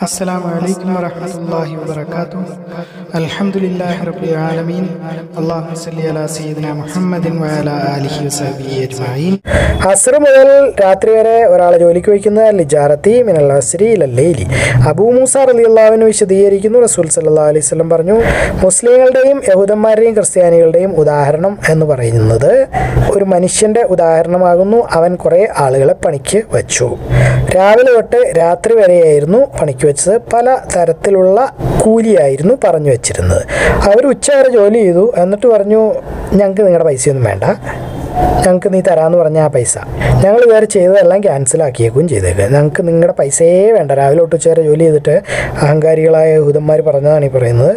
السلام عليكم ورحمة الله وبركاته الحمد لله رب العالمين اللهم صل على سيدنا محمد وعلى آله وصحبه أجمعين അസർ മുതൽ രാത്രി വരെ ഒരാളെ ജോലിക്ക് വയ്ക്കുന്ന ലിജാറത്തി മിനൽ അസ്രി ലല്ലൈലി അബൂ മൂസ അലി അള്ളാഹുവിന് വിശദീകരിക്കുന്നു റസൂൽ സല്ലാ അലൈഹി സ്വലം പറഞ്ഞു മുസ്ലിങ്ങളുടെയും യഹൂദന്മാരുടെയും ക്രിസ്ത്യാനികളുടെയും ഉദാഹരണം എന്ന് പറയുന്നത് ഒരു മനുഷ്യന്റെ ഉദാഹരണമാകുന്നു അവൻ കുറേ ആളുകളെ പണിക്ക് വച്ചു രാവിലെ തൊട്ട് രാത്രി വരെയായിരുന്നു പണിക്ക് വെച്ചത് പല തരത്തിലുള്ള കൂലിയായിരുന്നു പറഞ്ഞു വെച്ചിരുന്നത്. അവർ ഉച്ചവരെ ജോലി ചെയ്തു. എന്നിട്ട് പറഞ്ഞു ഞങ്ങൾക്ക് നിങ്ങളുടെ പൈസയൊന്നും വേണ്ട. ഞങ്ങൾക്ക് നീ തരാമെന്ന് പറഞ്ഞ ആ പൈസ. ഞങ്ങൾ ഇതുവരെ ചെയ്തതെല്ലാം ക്യാൻസലാക്കിയേക്കും ചെയ്തേക്കുക ഞങ്ങൾക്ക് നിങ്ങളുടെ പൈസയേ വേണ്ട. രാവിലെ തൊട്ട് ഉച്ചവരെ ജോലി ചെയ്തിട്ട് അഹങ്കാരികളായ യഹൂദന്മാർ പറഞ്ഞതാണ് ഈ പറയുന്നത്.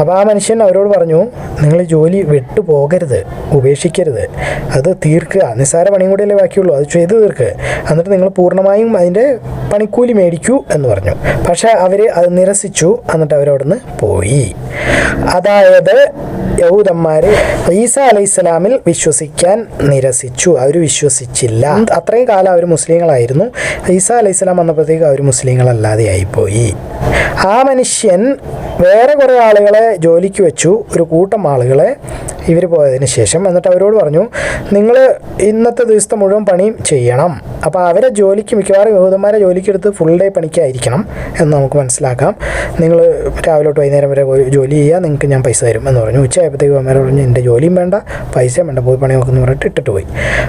അപ്പോൾ ആ മനുഷ്യൻ അവരോട് പറഞ്ഞു നിങ്ങൾ ജോലി വിട്ടു പോകരുത് ഉപേക്ഷിക്കരുത്. അത് തീർക്കുക. നിസ്സാര പണിയും കൂടിയല്ലേ ബാക്കിയുള്ളൂ. അത് ചെയ്ത് തീർക്ക്. എന്നിട്ട് നിങ്ങൾ പൂർണമായും അതിന്റെ പണിക്കൂലി മേടിക്കൂ എന്ന് പറഞ്ഞു. പക്ഷേ അവർ അത് നിരസിച്ചു. എന്നിട്ട് അവരവിടുന്ന് പോയി. അതായത് യഹൂദന്മാർ ഈസ അലൈഹിസ്സലാമിൽ വിശ്വസിക്കാൻ നിരസിച്ചു. അവർ വിശ്വസിച്ചില്ല. അത്രയും കാലം അവർ മുസ്ലിങ്ങളായിരുന്നു. ഈസ അലൈഹിസ്സലാം വന്നപ്പോഴത്തേക്ക് അവർ മുസ്ലിങ്ങളല്ലാതെ ആയിപ്പോയി. ആ മനുഷ്യൻ വേറെ കുറേ ആളുകളെ ജോലിക്ക് വെച്ചു. ഒരു കൂട്ടം ആളുകളെ ഇവർ പോയതിന് ശേഷം എന്നിട്ട് അവരോട് പറഞ്ഞു നിങ്ങൾ ഇന്നത്തെ ദിവസത്തെ മുഴുവൻ പണിയും ചെയ്യണം. അപ്പോൾ അവരെ ജോലിക്ക് മിക്കവാറും യഹൂദന്മാരെ ജോലിക്കെടുത്ത് ഫുൾ ഡേ പണിക്കായിരിക്കണം എന്ന് നമുക്ക് മനസ്സിലാക്കാം. നിങ്ങൾ രാവിലെ തൊട്ട് വൈകുന്നേരം വരെ ജോലി ചെയ്യുക. നിങ്ങൾക്ക് ഞാൻ പൈസ തരും എന്ന് പറഞ്ഞു. ഉച്ചയായപ്പോഴത്തേക്കും അമ്മേരെ പറഞ്ഞു എന്റെ ജോലിയും വേണ്ട പൈസയും വേണ്ട പോയി പണി നോക്കുന്നു പറഞ്ഞിട്ട് ഇട്ടിട്ട് പോയി.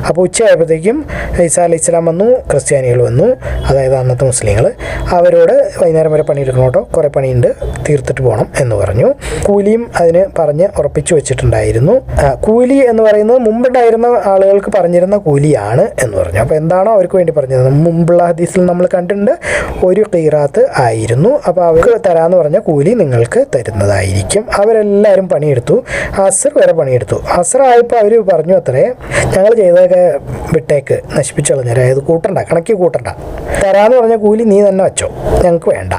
അപ്പോൾ ഉച്ചയായപ്പോഴത്തേക്കും ഈസാ അലി ഇസ്ലാം വന്നു ക്രിസ്ത്യാനികൾ വന്നു അതായത് അന്നത്തെ മുസ്ലിങ്ങൾ. അവരോട് വൈകുന്നേരം വരെ പണിയെടുക്കണം കേട്ടോ കുറേ പണിയുണ്ട് തീർത്തിട്ട് പോകണം എന്ന് പറഞ്ഞു. കൂലിയും അതിന് പറഞ്ഞ് ഉറപ്പിച്ചു വെച്ചിട്ടുണ്ടായിരുന്നു. കൂലി എന്ന് പറയുന്നത് മുമ്പുണ്ടായിരുന്ന ആളുകൾക്ക് പറഞ്ഞിരുന്ന കൂലിയാണ് എന്ന് പറഞ്ഞു. അപ്പോൾ എന്താണോ അവർക്ക് വേണ്ടി പറഞ്ഞത്. മുമ്പുള്ള ഹദീസിൽ നമ്മൾ കണ്ടിട്ടുണ്ട് ഒരു കീറാത്ത് ആയിരുന്നു. അപ്പോൾ അവർക്ക് തരാമെന്ന് പറഞ്ഞ കൂലി നിങ്ങൾക്ക് തരുന്നതായിരിക്കും. അവരെല്ലാവരും പണിയെടുത്തു. അസർ വരെ പണിയെടുത്തു. അസർ ആയപ്പോൾ അവർ പറഞ്ഞു അത്രേ ഞങ്ങൾ ചെയ്തതൊക്കെ വിട്ടേക്ക് നശിപ്പിച്ചു കളഞ്ഞു. അതായത് കൂട്ടണ്ട കണക്കി കൂട്ടണ്ട. തരാമെന്ന് പറഞ്ഞ കൂലി നീ തന്നെ വെച്ചോ. ഞങ്ങൾക്ക് വേണ്ട.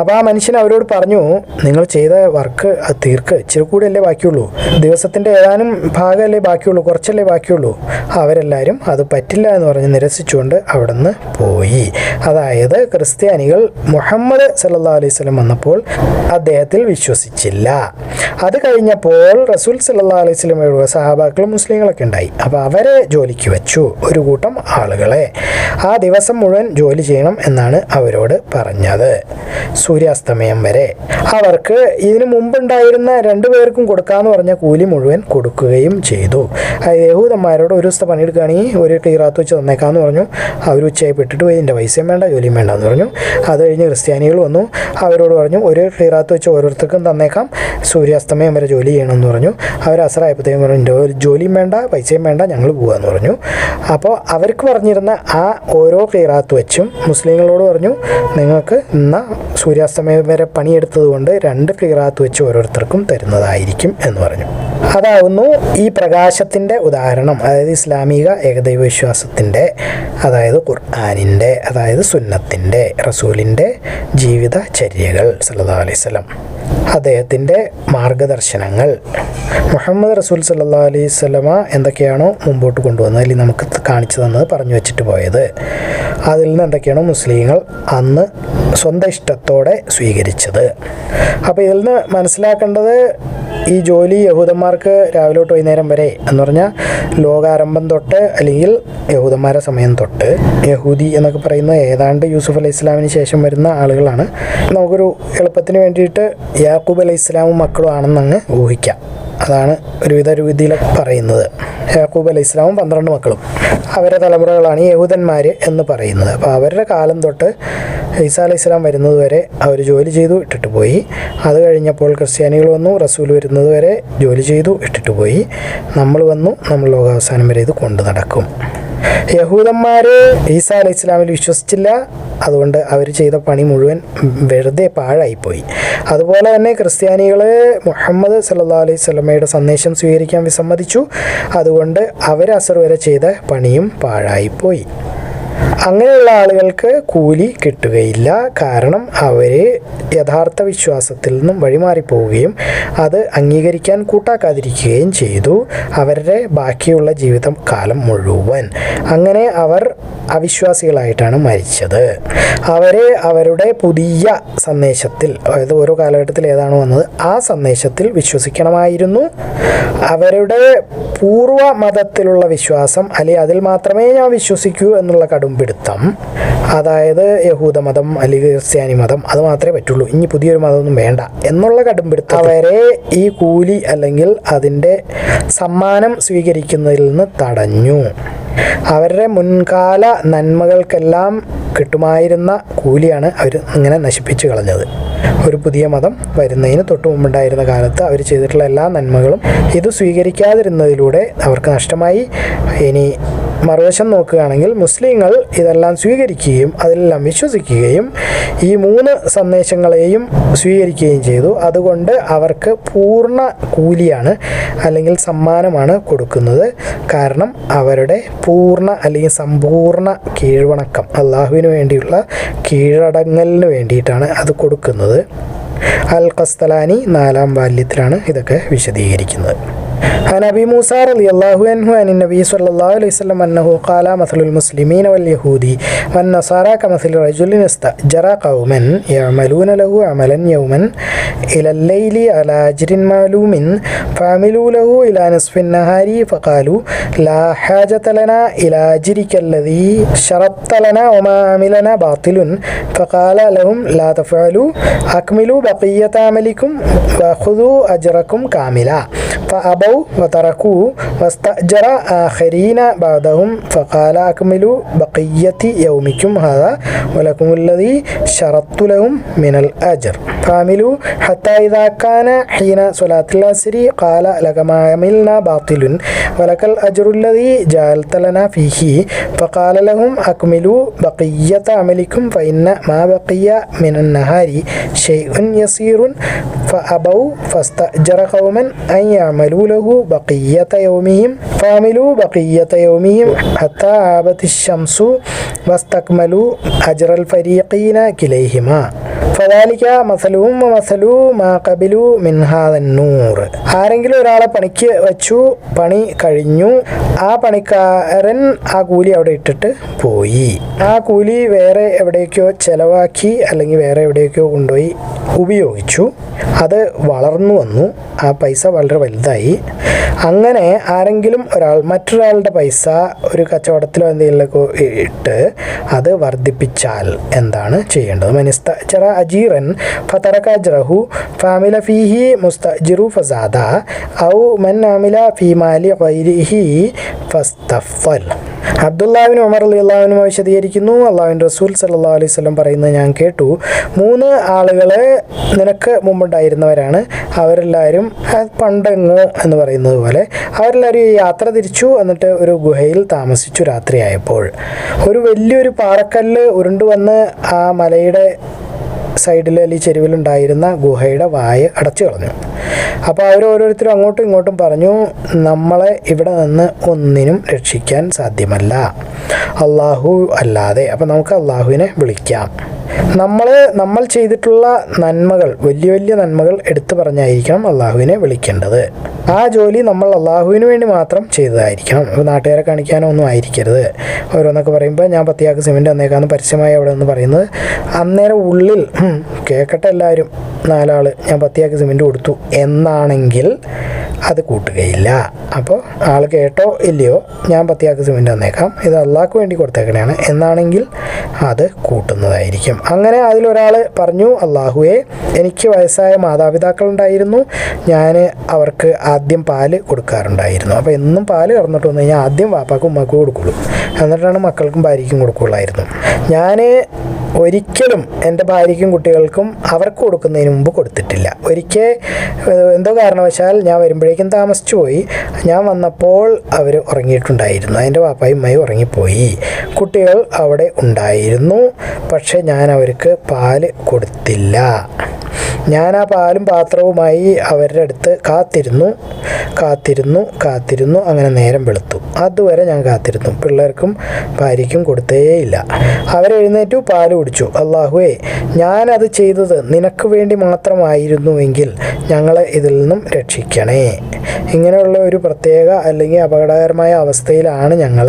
അപ്പോൾ ആ മനുഷ്യൻ അവരോട് പറഞ്ഞു നിങ്ങൾ ചെയ്ത വർക്ക് അത് തീർക്ക്. ഇച്ചിരി കൂടിയല്ലേ ബാക്കിയുള്ളൂ. ദിവസത്തിന്റെ ഏതാനും ഭാഗമല്ലേ ബാക്കിയുള്ളൂ. കുറച്ചല്ലേ ബാക്കിയുള്ളൂ. അവരെല്ലാവരും അത് പറ്റില്ല എന്ന് പറഞ്ഞ് നിരസിച്ചുകൊണ്ട് അവിടുന്ന് പോയി. അതായത് ക്രിസ്ത്യാനികൾ മുഹമ്മദ് സല്ലാ അലൈഹി സ്വലം വന്നപ്പോൾ അദ്ദേഹത്തിൽ വിശ്വസിച്ചില്ല. അത് കഴിഞ്ഞപ്പോൾ റസൂൽ സല്ലാ അലൈഹി സ്വലമയുടെ സഹാബാക്കളും മുസ്ലിങ്ങളൊക്കെ ഉണ്ടായി. അപ്പോൾ അവരെ ജോലിക്ക് വെച്ചു. ഒരു കൂട്ടം ആളുകളെ. ആ ദിവസം മുഴുവൻ ജോലി ചെയ്യണം എന്നാണ് അവരോട് പറഞ്ഞത്. സൂര്യാസ്തമയം വരെ. അവർക്ക് ഇതിനു മുമ്പുണ്ടായിരുന്ന രണ്ടുപേർക്കും കൊടുക്കാന്ന് പറഞ്ഞ കൂലി മുഴുവൻ കൊടുക്കുകയും ചെയ്തു. യഹൂദന്മാരോട് ഒരു ദിവസത്തെ പണിയെടുക്കുകയാണെങ്കിൽ ഒരു ടീറാത്ത് വെച്ച് തന്നേക്കാന്ന് പറഞ്ഞു. അവർ ഉച്ചയായി പെട്ടിട്ട് പോയി എന്റെ പൈസയും വേണ്ട ജോലിയും വേണ്ട എന്ന് പറഞ്ഞു. അത് കഴിഞ്ഞ് ക്രിസ്ത്യാനികൾ വന്നു. അവരോട് പറഞ്ഞു ഒരു ടീറാത്ത് വെച്ച് ഓരോരുത്തർക്കും തന്നേക്കാം. സൂര്യാസ്തമയം വരെ ജോലി ചെയ്യണമെന്ന് പറഞ്ഞു. അവർ അസറായപ്പോഴത്തേക്കും പറഞ്ഞു ജോലിയും വേണ്ട പൈസയും വേണ്ട ഞങ്ങൾ പോകാമെന്ന് പറഞ്ഞു. അപ്പോൾ അവർക്ക് പറഞ്ഞിരുന്ന ആ ഓരോ കീറാത്ത് വെച്ചും മുസ്ലിങ്ങളോട് പറഞ്ഞു നിങ്ങൾക്ക് ഇന്ന സൂര്യാസ്തമയം വരെ പണിയെടുത്തത് കൊണ്ട് രണ്ട് കീറാത്ത് വെച്ച് ഓരോരുത്തർക്കും തരുന്നതായിരിക്കും എന്ന് പറഞ്ഞു. അതാവുന്നു ഈ പ്രകാശത്തിന്റെ ഉദാഹരണം അതായത് ഇസ്ലാമിക ഏകദൈവ വിശ്വാസത്തിന്റെ അതായത് ഖുർആാനിന്റെ അതായത് സുന്നത്തിന്റെ റസൂലിന്റെ ജീവിതചര്യകൾ സല്ലല്ലാഹു അലൈഹി വസല്ലം. അദ്ദേഹത്തിന്റെ മാർഗദർശനങ്ങൾ. മുഹമ്മദ് റസൂൽ സല്ലാ അലൈഹി എന്തൊക്കെയാണോ മുമ്പോട്ട് കൊണ്ടുവന്നത് അല്ലെങ്കിൽ നമുക്ക് കാണിച്ചു തന്നത് പറഞ്ഞു വെച്ചിട്ട് പോയത്. അതിൽ നിന്ന് എന്തൊക്കെയാണോ മുസ്ലിങ്ങൾ അന്ന് സ്വന്തം ഇഷ്ടത്തോടെ സ്വീകരിച്ചത്. അപ്പോൾ ഇതിൽ നിന്ന് മനസ്സിലാക്കേണ്ടത് ഈ ജോലി യഹൂദന്മാർക്ക് രാവിലെ തൊട്ട് വൈകുന്നേരം വരെ എന്ന് പറഞ്ഞാൽ ലോകാരംഭം തൊട്ട് അല്ലെങ്കിൽ യഹൂദന്മാരെ സമയം തൊട്ട്. യഹൂദി എന്നൊക്കെ പറയുന്ന ഏതാണ്ട് യൂസുഫ് അലൈഹി ഇസ്ലാമിന് ശേഷം വരുന്ന ആളുകളാണ്. നമുക്കൊരു എളുപ്പത്തിന് വേണ്ടിയിട്ട് യാക്കൂബ് അലൈഹി ഇസ്ലാമും മക്കളും ആണെന്ന് അങ്ങ് ഊഹിക്കാം. അതാണ് ഒരുവിധ രീതിയിൽ പറയുന്നത്. യാക്കൂബ് അലൈഹി ഇസ്ലാമും പന്ത്രണ്ട് മക്കളും. അവരെ തലമുറകളാണ് യഹൂദന്മാർ എന്ന് പറയുന്നത്. അപ്പോൾ അവരുടെ കാലം തൊട്ട് ഈസ അലൈഹി ഇസ്ലാം വരുന്നത് വരെ അവർ ജോലി ചെയ്തു ഇട്ടിട്ട് പോയി. അത് കഴിഞ്ഞപ്പോൾ ക്രിസ്ത്യാനികൾ വന്നു റസൂൽ വരുന്നത് വരെ ജോലി ചെയ്തു ഇട്ടിട്ട് പോയി. നമ്മൾ വന്നു നമ്മൾ ലോകാവസാനം വരെ ഇത് കൊണ്ടു നടക്കും. യഹൂദന്മാർ ഈസാ അലൈഹി ഇസ്ലാമിൽ വിശ്വസിച്ചില്ല. അതുകൊണ്ട് അവർ ചെയ്ത പണി മുഴുവൻ വെറുതെ പാഴായിപ്പോയി. അതുപോലെ തന്നെ ക്രിസ്ത്യാനികൾ മുഹമ്മദ് സല്ലാ അലൈഹി സ്വലമയുടെ സന്ദേശം സ്വീകരിക്കാൻ വിസമ്മതിച്ചു. അതുകൊണ്ട് അവർ അസർ വരെ ചെയ്ത പണിയും പാഴായിപ്പോയി. അങ്ങനെയുള്ള ആളുകൾക്ക് കൂലി കിട്ടുകയില്ല. കാരണം അവർ യഥാർത്ഥ വിശ്വാസത്തിൽ നിന്നും വഴിമാറിപ്പോവുകയും അത് അംഗീകരിക്കാൻ കൂട്ടാക്കാതിരിക്കുകയും ചെയ്തു. അവരുടെ ബാക്കിയുള്ള ജീവിതം കാലം മുഴുവൻ. അങ്ങനെ അവർ അവിശ്വാസികളായിട്ടാണ് മരിച്ചത്. അവരെ അവരുടെ പുതിയ സന്ദേശത്തിൽ അതായത് ഓരോ കാലഘട്ടത്തിൽ ഏതാണ് വന്നത് ആ സന്ദേശത്തിൽ വിശ്വസിക്കണമായിരുന്നു. അവരുടെ പൂർവ മതത്തിലുള്ള വിശ്വാസം അല്ലെ അതിൽ മാത്രമേ ഞാൻ വിശ്വസിക്കൂ എന്നുള്ള കടുംപിടുത്തം അതായത് യഹൂദ മതം അല്ലെങ്കിൽ ക്രിസ്ത്യാനി മതം അത് മാത്രമേ പറ്റുള്ളൂ. ഇനി പുതിയൊരു മതമൊന്നും വേണ്ട എന്നുള്ള കടുംപിടുത്തം അവരെ ഈ കൂലി അല്ലെങ്കിൽ അതിന്റെ സമ്മാനം സ്വീകരിക്കുന്നതിൽ നിന്ന് തടഞ്ഞു. അവരുടെ മുൻകാല നന്മകൾക്കെല്ലാം കിട്ടുമായിരുന്ന കൂലിയാണ് അവർ ഇങ്ങനെ നശിപ്പിച്ചു കളഞ്ഞത്. ഒരു പുതിയ മതം വരുന്നതിന് തൊട്ട് മുമ്പുണ്ടായിരുന്ന കാലത്ത് അവർ ചെയ്തിട്ടുള്ള എല്ലാ നന്മകളും ഇത് സ്വീകരിക്കാതിരുന്നതിലൂടെ അവർക്ക് നഷ്ടമായി. ഇനി മറുവശം നോക്കുകയാണെങ്കിൽ മുസ്ലിങ്ങൾ ഇതെല്ലാം സ്വീകരിക്കുകയും അതിലെല്ലാം വിശ്വസിക്കുകയും ഈ മൂന്ന് സന്ദേശങ്ങളെയും സ്വീകരിക്കുകയും ചെയ്തു. അതുകൊണ്ട് അവർക്ക് പൂർണ കൂലിയാണ് അല്ലെങ്കിൽ സമ്മാനമാണ് കൊടുക്കുന്നത്. കാരണം അവരുടെ പൂർണ അല്ലെങ്കിൽ സമ്പൂർണ കീഴ്വണക്കം അള്ളാഹുവിന് വേണ്ടിയുള്ള കീഴടങ്ങലിന് വേണ്ടിയിട്ടാണ് അത് കൊടുക്കുന്നത്. അൽ ഖസ്തലാനി നാലാം ബാല്യത്തിലാണ് ഇതൊക്കെ വിശദീകരിക്കുന്നത്. عن أبي موسى رضي الله عنه عن النبي صلى الله عليه وسلم أنه قال مثل المسلمين واليهود والنصارى كمثل رجل استأجر قوما يعملون له عملا يوما إلى الليل على أجر معلوم فعملوا له إلى نصف النهار فقالوا لا حاجة لنا إلى أجرك الذي شرطت لنا وما عملنا باطل فقال لهم لا تفعلوا أكملوا بقية عملكم وخذوا أجركم كاملا فأبوا وتركوه واستأجر آخرين بعدهم فقال أكملوا بقية يومكم هذا ولكم الذي شرطت لهم من الأجر. فعملوا حتى إذا كان حين صلاة العصر قال لك ما عملنا باطل ولك الأجر الذي جعلت لنا فيه. فقال لهم أكملوا بقية عملكم فإن ما بقي من النهار شيء يسير. فأبوا فاستأجر قوما أن يعملوا له بقية يومهم. فعملوا بقية يومهم حتى عابت الشمس واستكملوا أجر الفريقين كليهما. ഫലാലിക്ക മസലൂം മസലു മാ കബിലു മിൻഹാദന്നൂർ ആരെങ്കിലും ഒരാളെ പണിക്ക് വെച്ചു പണി കഴിഞ്ഞു ആ പണിക്കാരൻ ആ കൂലി അവിടെ ഇട്ടിട്ട് പോയി. ആ കൂലി വേറെ എവിടേക്കോ ചെലവാക്കി അല്ലെങ്കിൽ വേറെ എവിടേക്കോ കൊണ്ടുപോയി ഉപയോഗിച്ചു. അത് വളർന്നു വന്നു. ആ പൈസ വളരെ വലുതായി. അങ്ങനെ ആരെങ്കിലും ഒരാൾ മറ്റൊരാളുടെ പൈസ ഒരു കച്ചവടത്തിലോ എന്തെങ്കിലുമൊക്കെ ഇട്ട് അത് വർദ്ധിപ്പിച്ചാൽ എന്താണ് ചെയ്യേണ്ടത്? മനസ്ത ചില അജീറൻ ഫതറക അജ്റഹു ഫാമില ഫീഹി മുസ്തജിറു ഫസാദ ഔ മൻ ആമില ഫീ മാലി ഗൈരിഹി ഫസ്തഫൽ അബ്ദുല്ലാവിൻ ഉമർ അള്ളാഹുവിനും വിശദീകരിക്കുന്നു. അള്ളാഹുവിൻ റസൂൽ സല്ലാ അലൈഹി സ്വലം പറയുന്നത് ഞാൻ കേട്ടു. മൂന്ന് ആളുകളെ നിനക്ക് മുമ്പുണ്ടായിരുന്നവരാണ്. അവരെല്ലാവരും പണ്ടങ്ങ് എന്ന് പറയുന്നത് പോലെ അവരെല്ലാവരും യാത്ര തിരിച്ചു എന്നിട്ട് ഒരു ഗുഹയിൽ താമസിച്ചു രാത്രിയായപ്പോൾ. ഒരു വലിയൊരു പാറക്കല്ല് ഉരുണ്ടു വന്ന് ആ മലയുടെ സൈഡിൽ അല്ലെങ്കിൽ ചെരുവിലുണ്ടായിരുന്ന ഗുഹയുടെ വായ അടച്ചു കളഞ്ഞു അപ്പോൾ അവർ ഓരോരുത്തരും അങ്ങോട്ടും ഇങ്ങോട്ടും പറഞ്ഞു നമ്മളെ ഇവിടെ നിന്ന് ഒന്നിനും രക്ഷിക്കാൻ സാധ്യമല്ല. അള്ളാഹു അല്ലാതെ. അപ്പം നമുക്ക് അള്ളാഹുവിനെ വിളിക്കാം. നമ്മൾ നമ്മൾ ചെയ്തിട്ടുള്ള നന്മകൾ വലിയ വലിയ നന്മകൾ എടുത്തു പറഞ്ഞായിരിക്കണം അള്ളാഹുവിനെ വിളിക്കേണ്ടത്. ആ ജോലി നമ്മൾ അള്ളാഹുവിന് വേണ്ടി മാത്രം ചെയ്തതായിരിക്കണം. ഇപ്പോൾ നാട്ടുകാരെ കാണിക്കാനോ ഒന്നും ആയിരിക്കരുത്. ഓരോന്നൊക്കെ പറയുമ്പോൾ ഞാൻ പത്തിയാക്ക് സിമെന്റ് വന്നേക്കാന്ന് പരസ്യമായി അവിടെ നിന്ന് പറയുന്നത് അന്നേരം ഉള്ളിൽ കേൾക്കട്ടെ എല്ലാവരും നാലാൾ ഞാൻ പത്തിയാക്ക് സിമെന്റ് കൊടുത്തു. എന്നാണെങ്കിൽ അത് കൂട്ടുകയില്ല. അപ്പോൾ ആൾ കേട്ടോ ഇല്ലയോ? ഞാൻ പത്തിയാക്ക് സിമെന്റ് തന്നേക്കാം. ഇത് അള്ളാഹ്ക്ക് വേണ്ടി കൊടുത്തേക്കണയാണ് എന്നാണെങ്കിൽ അത് കൂട്ടുന്നതായിരിക്കും. അങ്ങനെ അതിലൊരാൾ പറഞ്ഞു അള്ളാഹുവെ എനിക്ക് വയസ്സായ മാതാപിതാക്കളുണ്ടായിരുന്നു. ഞാൻ അവർക്ക് ആദ്യം പാൽ കൊടുക്കാറുണ്ടായിരുന്നു. അപ്പോൾ എന്നും പാൽ കറന്നിട്ട് വന്നു കഴിഞ്ഞാൽ ആദ്യം വാപ്പാക്കും ഉമ്മക്കും കൊടുക്കുള്ളൂ. എന്നിട്ടാണ് മക്കൾക്കും ഭാര്യയ്ക്കും കൊടുക്കുകയുള്ളായിരുന്നു ഞാൻ ഒരിക്കലും എന്റെ ഭാര്യയ്ക്കും കുട്ടികൾക്കും അവർക്ക് കൊടുക്കുന്നതിന് മുമ്പ് കൊടുത്തിട്ടില്ല. ഒരിക്കൽ എന്തോ കാരണവശാൽ ഞാൻ വരുമ്പോഴേക്കും താമസിച്ചു പോയി. ഞാൻ വന്നപ്പോൾ അവർ ഉറങ്ങിയിട്ടുണ്ടായിരുന്നു. അതിന്റെ പാപ്പായും അമ്മയും ഉറങ്ങിപ്പോയി. കുട്ടികൾ അവിടെ ഉണ്ടായിരുന്നു. പക്ഷേ ഞാൻ അവർക്ക് പാൽ കൊടുത്തില്ല. ഞാൻ ആ പാലും പാത്രവുമായി അവരുടെ അടുത്ത് കാത്തിരുന്നു. കാത്തിരുന്നു കാത്തിരുന്നു അങ്ങനെ നേരം വെളുത്തു. അതുവരെ ഞാൻ കാത്തിരുന്നു. പിള്ളേർക്കും ഭാര്യയ്ക്കും കൊടുത്തേയില്ല അവരെഴുന്നേറ്റു പാൽ കുടിച്ചു അള്ളാഹുവേ ഞാനത് ചെയ്തത് നിനക്ക് വേണ്ടി മാത്രമായിരുന്നുവെങ്കിൽ ഞങ്ങളെ ഇതിൽ നിന്നും രക്ഷിക്കണേ. ഇങ്ങനെയുള്ള ഒരു പ്രത്യേക അല്ലെങ്കിൽ അപകടകരമായ അവസ്ഥയിലാണ് ഞങ്ങൾ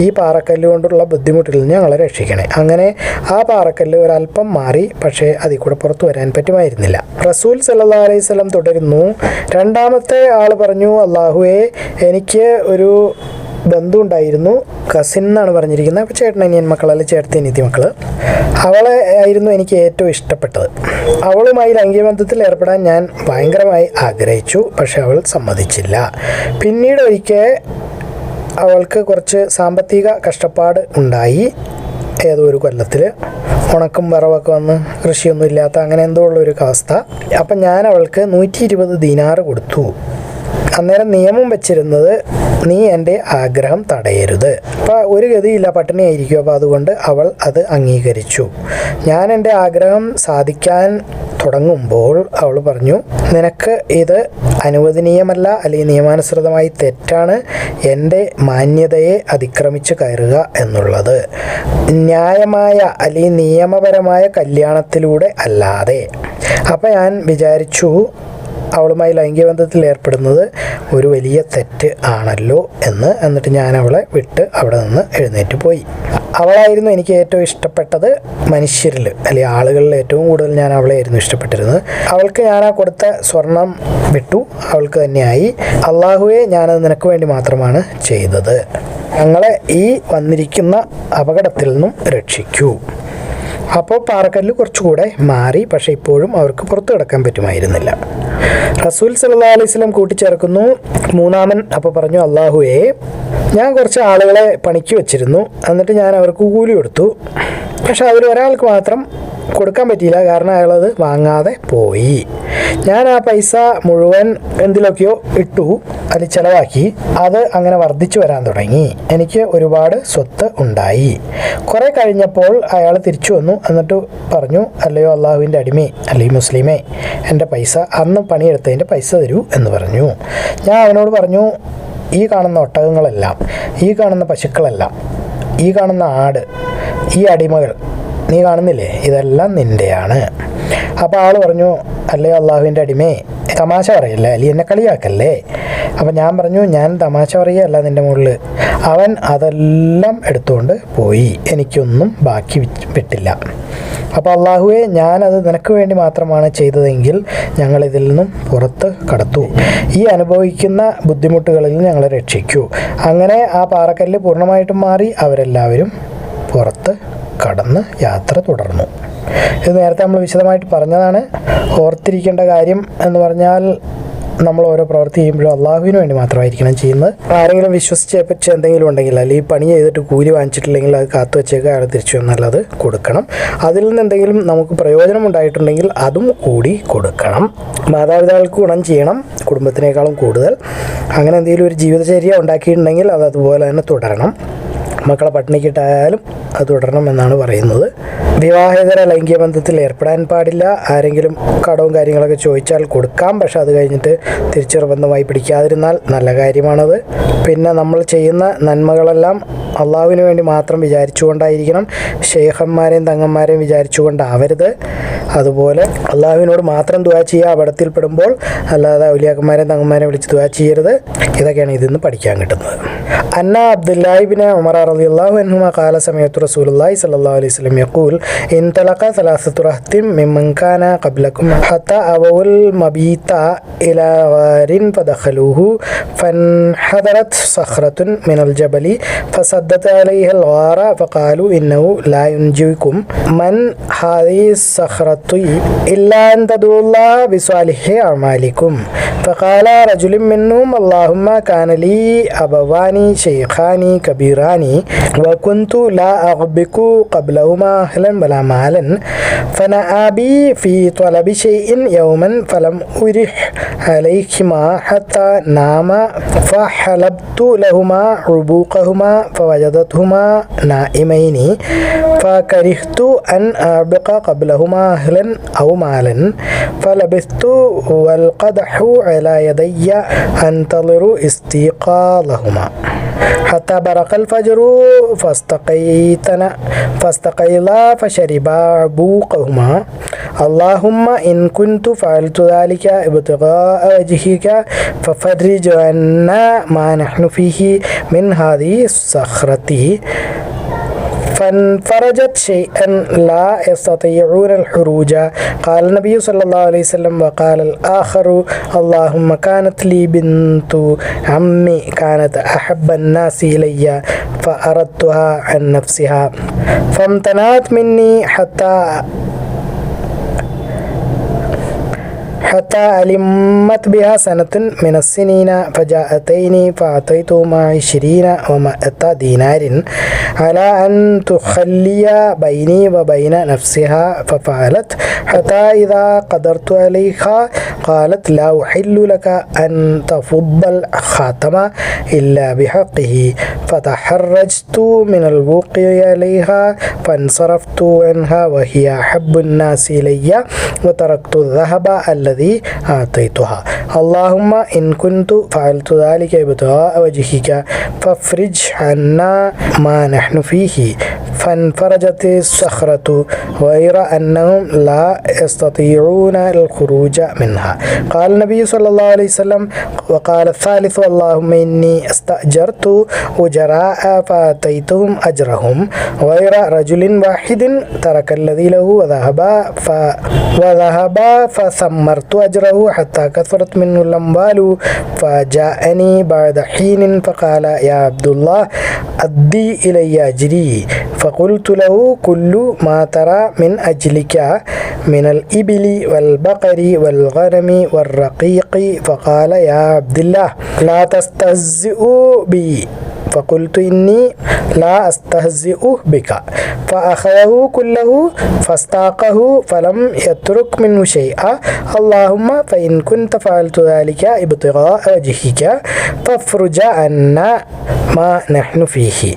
ഈ പാറക്കല്ല് കൊണ്ടുള്ള ബുദ്ധിമുട്ടിൽ നിന്ന് ഞങ്ങളെ രക്ഷിക്കണേ. അങ്ങനെ ആ പാറക്കല്ല് ഒരല്പം മാറി പക്ഷേ അതിൽ കൂടെ പുറത്തു വരാൻ പറ്റുമായിരുന്നില്ല. റസൂൽ സല്ലാ അലൈഹി സ്വലം തുടരുന്നു. രണ്ടാമത്തെ ആൾ പറഞ്ഞു അള്ളാഹുവെ എനിക്ക് ഒരു ബന്ധു ഉണ്ടായിരുന്നു കസിൻ എന്നാണ് പറഞ്ഞിരിക്കുന്നത്. അപ്പോൾ ചേട്ടൻ അനിയൻ മക്കളല്ല? ചേട്ടത്തി അനിയത്തി മക്കൾ അവളെ ആയിരുന്നു എനിക്ക് ഏറ്റവും ഇഷ്ടപ്പെട്ടത്. അവളുമായി ലൈംഗിക ബന്ധത്തിൽ ഏർപ്പെടാൻ ഞാൻ ഭയങ്കരമായി ആഗ്രഹിച്ചു. പക്ഷെ അവൾ സമ്മതിച്ചില്ല. പിന്നീട് ഒരിക്കൽ അവൾക്ക് കുറച്ച് സാമ്പത്തിക കഷ്ടപ്പാട് ഉണ്ടായി. ഏതോ ഒരു കൊല്ലത്തിൽ ഉണക്കും വറവൊക്കെ വന്ന് കൃഷിയൊന്നും ഇല്ലാത്ത അങ്ങനെ എന്തോ ഉള്ള ഒരു അവസ്ഥ. അപ്പം ഞാൻ അവൾക്ക് നൂറ്റി ഇരുപത് ദിനാറ് കൊടുത്തു. അന്നേരം നിയമം വെച്ചിരുന്നത് നീ എന്റെ ആഗ്രഹം തടയരുത്. അപ്പോൾ ഒരു ഗതിയില്ല പട്ടിണിയായിരിക്കും അപ്പോൾ അതുകൊണ്ട് അവൾ അത് അംഗീകരിച്ചു. ഞാൻ എന്റെ ആഗ്രഹം സാധിക്കാൻ തുടങ്ങുമ്പോൾ അവൾ പറഞ്ഞു നിനക്ക് ഇത് അനുവദനീയമല്ല അല്ലെങ്കിൽ നിയമാനുസൃതമായി തെറ്റാണ് എന്റെ മാന്യതയെ അതിക്രമിച്ച് കയറുക എന്നുള്ളത്. ന്യായമായ അല്ലെങ്കിൽ നിയമപരമായ കല്യാണത്തിലൂടെ അല്ലാതെ. അപ്പം ഞാൻ വിചാരിച്ചു അവളുമായി ലൈംഗിക ബന്ധത്തിൽ ഏർപ്പെടുന്നത് ഒരു വലിയ തെറ്റ് ആണല്ലോ എന്ന് എന്നിട്ട് ഞാൻ അവളെ വിട്ട് അവിടെ നിന്ന് എഴുന്നേറ്റ് പോയി. അവളായിരുന്നു എനിക്ക് ഏറ്റവും ഇഷ്ടപ്പെട്ടത് മനുഷ്യരിൽ അല്ലെങ്കിൽ ആളുകളിൽ ഏറ്റവും കൂടുതൽ ഞാൻ അവളെയായിരുന്നു ഇഷ്ടപ്പെട്ടിരുന്നത്. അവൾക്ക് ഞാൻ ആ കൊടുത്ത സ്വർണം വിട്ടു അവൾക്ക് തന്നെയായി. അള്ളാഹുവെ ഞാനത് നിനക്ക് വേണ്ടി മാത്രമാണ് ചെയ്തത്. ഞങ്ങളെ ഈ വന്നിരിക്കുന്ന അപകടത്തിൽ നിന്നും രക്ഷിക്കൂ. അപ്പോൾ പാറക്കല്ല് കുറച്ചുകൂടെ മാറി പക്ഷേ ഇപ്പോഴും അവർക്ക് പുറത്തു കിടക്കാൻ പറ്റുമായിരുന്നില്ല. റസൂൽ സല്ലാ അലൈഹി സ്വലം കൂട്ടിച്ചേർക്കുന്നു. മൂന്നാമൻ അപ്പോൾ പറഞ്ഞു അള്ളാഹുവേ ഞാൻ കുറച്ച് ആളുകളെ പണിക്ക് വെച്ചിരുന്നു. എന്നിട്ട് ഞാൻ അവർക്ക് കൂലി കൊടുത്തു. പക്ഷെ അതിൽ ഒരാൾക്ക് മാത്രം കൊടുക്കാൻ പറ്റിയില്ല. കാരണം അയാളത് വാങ്ങാതെ പോയി. ഞാൻ ആ പൈസ മുഴുവൻ എന്തിലൊക്കെയോ ഇട്ടു അതിൽ ചിലവാക്കി. അത് അങ്ങനെ വർദ്ധിച്ചു വരാൻ തുടങ്ങി. എനിക്ക് ഒരുപാട് സ്വത്ത് ഉണ്ടായി. കുറെ കഴിഞ്ഞപ്പോൾ അയാൾ തിരിച്ചു വന്നു. എന്നിട്ട് പറഞ്ഞു അല്ലയോ അള്ളാഹുവിന്റെ അടിമേ അല്ലെങ്കിൽ മുസ്ലിമേ എന്റെ പൈസ അന്ന് പണിയെടുത്തതിന്റെ പൈസ തരൂ എന്ന് പറഞ്ഞു. ഞാൻ അവനോട് പറഞ്ഞു ഈ കാണുന്ന ഒട്ടകങ്ങളെല്ലാം ഈ കാണുന്ന പശുക്കളെല്ലാം ഈ കാണുന്ന ആട് ഈ അടിമകൾ നീ കാണുന്നില്ലേ? ഇതെല്ലാം നിന്റെയാണ് അപ്പോൾ ആൾ പറഞ്ഞു അല്ലേ അള്ളാഹുവിന്റെ അടിമേ? തമാശ പറയല്ലേ? അല്ലെ എന്നെ കളിയാക്കല്ലേ? അപ്പം ഞാൻ പറഞ്ഞു ഞാൻ തമാശ പറയുകയല്ല നിന്റെ മുകളിൽ. അവൻ അതെല്ലാം എടുത്തുകൊണ്ട് പോയി. എനിക്കൊന്നും ബാക്കി വിട്ടില്ല അപ്പോൾ അള്ളാഹുവെ ഞാനത് നിനക്ക് വേണ്ടി മാത്രമാണ് ചെയ്തതെങ്കിൽ ഞങ്ങൾ ഇതിൽ നിന്നും പുറത്ത് കടത്തു. ഈ അനുഭവിക്കുന്ന ബുദ്ധിമുട്ടുകളിൽ നിന്ന് ഞങ്ങളെ രക്ഷിക്കൂ. അങ്ങനെ ആ പാറക്കല്ല് പൂർണമായിട്ടും മാറി അവരെല്ലാവരും പുറത്ത് കടന്ന് യാത്ര തുടർന്നു. ഇത് നേരത്തെ നമ്മൾ വിശദമായിട്ട് പറഞ്ഞതാണ്. ഓർത്തിരിക്കേണ്ട കാര്യം എന്ന് പറഞ്ഞാൽ നമ്മൾ ഓരോ പ്രവൃത്തി ചെയ്യുമ്പോഴും അള്ളാഹുവിന് വേണ്ടി മാത്രമായിരിക്കണം ചെയ്യുന്നത്. ആരെങ്കിലും വിശ്വസിച്ച് പറ്റി എന്തെങ്കിലും ഉണ്ടെങ്കിൽ അല്ലെങ്കിൽ ഈ പണി ചെയ്തിട്ട് കൂലി വാങ്ങിച്ചിട്ടില്ലെങ്കിൽ അത് കാത്തു വെച്ചേക്ക് അയാൾ തിരിച്ചു എന്നുള്ളത് കൊടുക്കണം. അതിൽ നിന്ന് എന്തെങ്കിലും നമുക്ക് പ്രയോജനം ഉണ്ടായിട്ടുണ്ടെങ്കിൽ അതും കൂടി കൊടുക്കണം. മാതാപിതാക്കൾക്ക് ഗുണം ചെയ്യണം കുടുംബത്തിനേക്കാളും കൂടുതൽ. അങ്ങനെ എന്തെങ്കിലും ഒരു ജീവിതചര്യ ഉണ്ടാക്കിയിട്ടുണ്ടെങ്കിൽ അത് അതുപോലെ തന്നെ തുടരണം. മക്കളെ പട്ടിണിക്കിട്ടായാലും അത് തുടരണം എന്നാണ് പറയുന്നത്. വിവാഹേതര ലൈംഗിക ബന്ധത്തിൽ ഏർപ്പെടാൻ പാടില്ല. ആരെങ്കിലും കടവും കാര്യങ്ങളൊക്കെ ചോദിച്ചാൽ കൊടുക്കാം. പക്ഷെ അത് കഴിഞ്ഞിട്ട് തിരിച്ചുറബന്ധമായി പിടിക്കാതിരുന്നാൽ നല്ല കാര്യമാണത്. പിന്നെ നമ്മൾ ചെയ്യുന്ന നന്മകളെല്ലാം അള്ളാഹുവിന് വേണ്ടി മാത്രം വിചാരിച്ചുകൊണ്ടായിരിക്കണം. ഷേഖന്മാരെയും തങ്ങന്മാരെയും വിചാരിച്ചുകൊണ്ടാവരുത് അതുപോലെ അള്ളാഹുവിനോട് മാത്രം ദുവാ ചെയ്യുക അപടത്തിൽ പെടുമ്പോൾ അല്ലാതെ ഔലിയാക്കന്മാരെയും തങ്ങന്മാരെയും വിളിച്ച് ദുവാ ചെയ്യരുത്. ഇതൊക്കെയാണ് ഇതിൽ നിന്ന് പഠിക്കാൻ കിട്ടുന്നത്. അന്ന അബ്ദുല്ലാഹിബിനെ ഉമർ അറബി അള്ളാഹു അൻഹുമ കാല സമയത്ത് റസൂൽ അള്ളാഹി സല്ലാ അലൈഹി സ്വലം യക്കൂൽ انطلق ثلاثة رهط ممن كان قبلكم حتى أبوا المبيت إلى غار فدخلوه فانحدرت صخرة من الجبل فسدت عليها الغار فقالوا إنه لا ينجيكم من هذه الصخرة إلا أن تدعوا الله بصالح أعمالكم فقال رجل منهم اللهم كان لي أبوان شيخان كبيران وكنت لا أغبك قبلهما أهلا ولا مالا. فنأى بي في طلب شيء يوما فلم أرح عليهما حتى نام فحلبت لهما عبوقهما فوجدتهما نائمين. فكرهت أن أعبق قبلهما أهلا أو مالا. فلبثت والقدح على يدي أنتظر استيقاظهما. حتى برق الفجر فاستقيتنا فاستقيلا فشربا عبوقهما اللهم إن كنت فعلت ذلك ابتغاء وجهك ففرج عنا ما نحن فيه من هذه الصخرة. فانفرجت شيئا لا يستطيعون الحروج قال النبي صلى الله عليه وسلم وقال الآخر اللهم كانت لي بنت عمي كانت أحب الناس إلي فأردتها عن نفسها فامتنعت مني حتى حتى علمت بها سنة من السنين فجاءتيني فأعطيتهما عشرين ومائة دينار على أن تخلي بيني وبين نفسها ففعلت. حتى إذا قدرت عليها قالت لا أحل لك أن تفض الخاتم إلا بحقه. فتحرجت من الوقوع عليها فانصرفت عنها وهي أحب الناس إلي وتركت الذهب الذي أعطيتها اللهم إن كنت فعلت ذلك ابتغاء وجهك فافرج عنا ما نحن فيه فانفرجت الصخرة غير أنهم لا يستطيعون الخروج منها. قال النبي صلى الله عليه وسلم وقال الثالث اللهم إني استأجرت أجراء فأتيتهم أجرهم غير رجل واحد ترك الذي له وذهب ف وذهب فثمرت أجره حتى كثرت منه الأموال فجاءني بعد حين فقال يا عبد الله أدي إلي أجري فقلت له كل ما ترى من أجلك من الإبل والبقر والغنم والرقيق. فقال يا عبد الله لا تستهزئوا بي. فقلت إني لا أستهزئ بك. فأخذه كله فاستاقه فلم يترك منه شيئا. اللهم فإن كنت فعلت ذلك ابتغاء وجهك فافرج عنا ما نحن فيه.